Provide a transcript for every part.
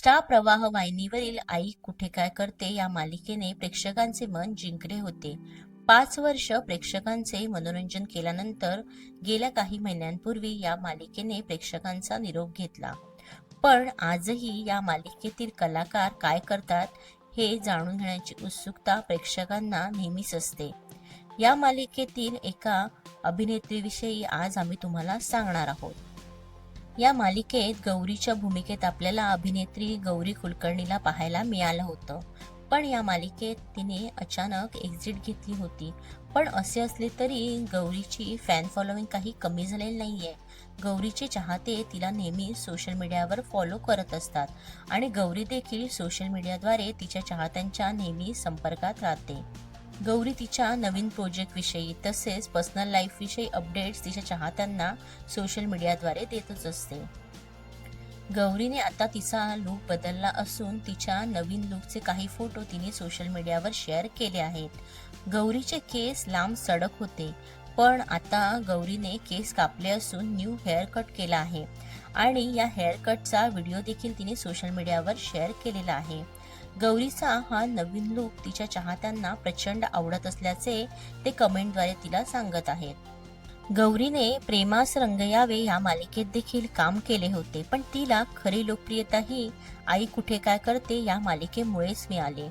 Star प्रवाह वाहिनीवरील आई कुठे काय करते या मालिकेने प्रेक्षकांचे मन जिंकले होते. पाच वर्ष प्रेक्षकांचे मनोरंजन केल्यानंतर गेल्या काही महिन्यांपूर्वी या मालिकेने प्रेक्षकांचा निरोप घेतला. पण आजही या मालिकेतील कलाकार काय करतात हे जाणून घेण्याची उत्सुकता प्रेक्षकांना नेहमीच असते. या मालिकेतील एका अभिनेत्रीविषयी आज आम्ही तुम्हाला सांगणार आहोत. या मालिकेत गौरीच्या भूमिकेत आपल्याला अभिनेत्री गौरी कुलकर्णीला पाहायला मिळालं होतं. पण या मालिकेत तिने अचानक एक्झिट घेतली होती. पण असे असले तरी गौरीची फॅन फॉलोविंग काही कमी झालेली नाही आहे गौरीचे चाहते तिला नेहमी सोशल मीडियावर फॉलो करत असतात आणि गौरी देखील सोशल मीडियाद्वारे तिच्या चाहत्यांच्या नेहमी संपर्कात राहते. गौरी तिच्या नवीन प्रोजेक्टविषयी तसेच पर्सनल लाईफविषयी अपडेट्स तिच्या चाहत्यांना सोशल मीडियाद्वारे देतच असते. गौरीने आता तिचा लुक बदलला असून तिच्या नवीन लुकचे काही फोटो तिने सोशल मीडियावर शेअर केले आहेत. गौरीचे केस लांब सडक होते पण आता गौरीने केस कापले असून न्यू हेअर कट केला आहे. आणि या हेअर कटचा व्हिडिओ देखील तिने सोशल मीडियावर शेअर केलेला आहे. गौरीचा हा नवीन लुक तिच्या चाहत्यांना प्रचंड आवडत असल्याचे ते कमेंटद्वारे तिला सांगत आहेत. गौरीने प्रेमास रंग यावे या मालिकेत देखील काम केले होते पण तिला खरी लोकप्रियता ही आई कुठे काय करते या मालिकेमुळेच मिळाली.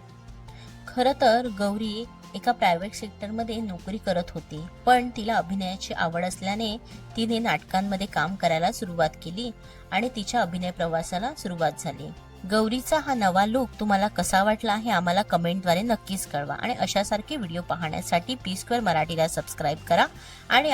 खरं तर गौरी एका प्रायव्हेट सेक्टरमध्ये नोकरी करत होती पण तिला अभिनयाची आवड असल्याने तिने नाटकांमध्ये काम करायला सुरुवात केली आणि तिच्या अभिनय प्रवासाला सुरुवात झाली. गौरीचा हा नवा लुक तुम्हाला कसा वाटला हे आम्हाला कमेंटद्वारे नक्कीच कळवा आणि अशासारखे व्हिडिओ पाहण्यासाठी पी स्क्वेअर मराठीला सबस्क्राईब करा आणि